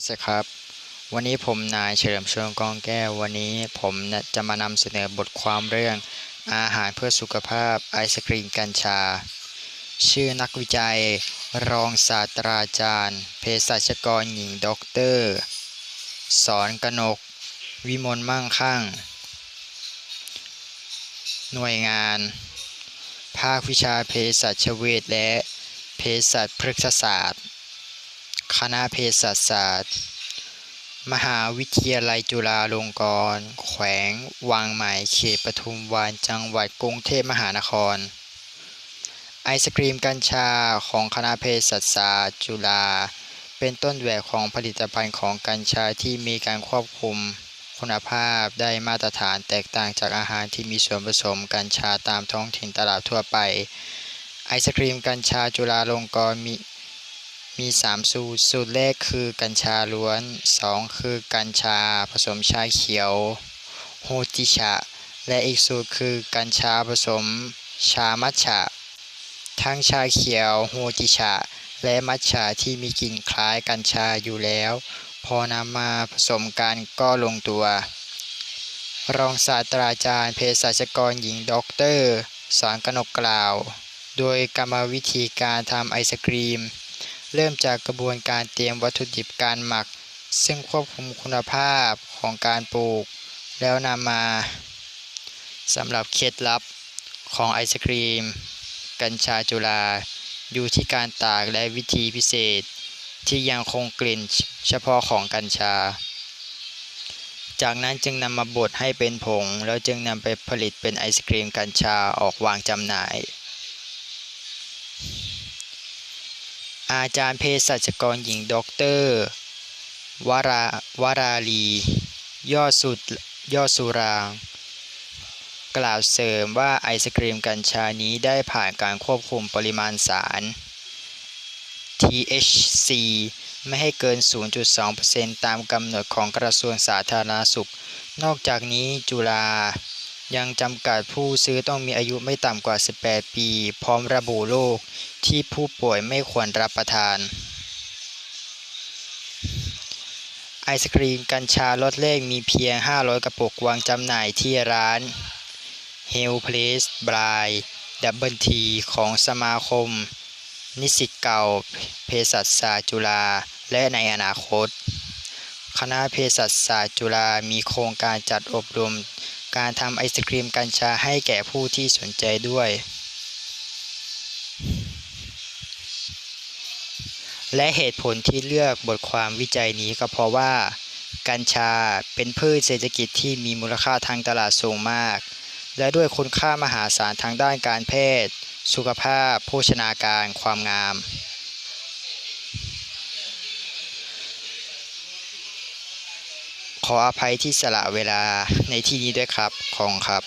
สวัสดีครับ วันนี้ผมนายเฉลิมชลกองแก้ว วันนี้ผมจะมานำเสนอบทความเรื่อง อาหารเพื่อสุขภาพไอศกรีมกัญชา ชื่อนักวิจัย รองศาสตราจารย์ เภสัชกรหญิงด็อกเตอร์ สอนกนก วิมลมั่งคั่ง หน่วยงาน ภาควิชาเภสัชเวชและเภสัชพฤกษศาสตร์ คณะเภสัชศาสตร์ มหาวิทยาลัยจุฬาลงกรณ์ แขวง วังใหม่ เขตปทุมวันจังหวัดกรุงเทพมหานคร ไอศกรีมกัญชาของคณะเภสัชศาสตร์ จุฬา เป็นต้นแบบของผลิตภัณฑ์ของกัญชาที่มีการควบคุมคุณภาพได้มาตรฐานแตกต่างจากอาหารที่มีส่วนผสมกัญชาตามท้องถิ่นตลาดทั่วไป ไอศกรีมกัญชาจุฬาลงกรณ์มี มี 3 สูตร สูตรแรกคือกัญชาล้วน 2 คือกัญชาผสมชาเขียวโฮจิชะ และอีกสูตรคือกัญชาผสมชามัทฉะทั้งชาเขียวโฮจิชะ และมัทฉะที่มีกลิ่นคล้ายกัญชาอยู่แล้ว พอนำมาผสมกันก็ลงตัว รองศาสตราจารย์เภสัชกรหญิงด็อกเตอร์สอนกนกกล่าว โดยกรรมวิธีการทำไอศกรีม เริ่มจากกระบวนการเตรียมวัตถุดิบการหมัก ซึ่งควบคุมคุณภาพของการปลูก แล้วนำมาสำหรับเคล็ดลับของไอศครีม กัญชาจุฬาอยู่ที่การตากและวิธีพิเศษ ที่ยังคงกลิ่นเฉพาะของกัญชา จากนั้นจึงนำมาบดให้เป็นผง แล้วจึงนำไปผลิตเป็นไอศครีมกัญชาออกวางจำหน่าย อาจารย์เภสัชกรหญิงด็อกเตอร์วราวราลี ยอดสุดยอดสุราง กล่าวเสริมว่าไอศกรีมกัญชานี้ได้ผ่านการควบคุมปริมาณสาร THC ไม่ให้เกิน 0.2%ตามกำหนดของกระทรวงสาธารณสุข นอกจากนี้จุฬา ยังจำกัดผู้ซื้อต้องมีอายุไม่ต่ำกว่า 18 ปี พร้อมระบุโรคที่ผู้ป่วยไม่ควรรับประทาน ไอศกรีมกัญชาลดเลขมีเพียง 500 กระปุกวางจำหน่ายที่ร้าน h e l l Place by Double T ของสมาคม นิสิตเก่าเภสัชศาสตร์จุฬาและในอนาคต คณะเภสัชศาสตร์จุฬามีโครงการจัดอบรม การทำไอศกรีมกัญชาให้แก่ผู้ที่สนใจด้วย และเหตุผลที่เลือกบทความวิจัยนี้ก็เพราะว่า กัญชาเป็นพืชเศรษฐกิจที่มีมูลค่าทางตลาดสูงมาก และด้วยคุณค่ามหาศาลทางด้านการแพทย์ สุขภาพ โภชนาการ ความงาม ขออภัยที่สละเวลาในที่นี้ด้วยครับ ของครับ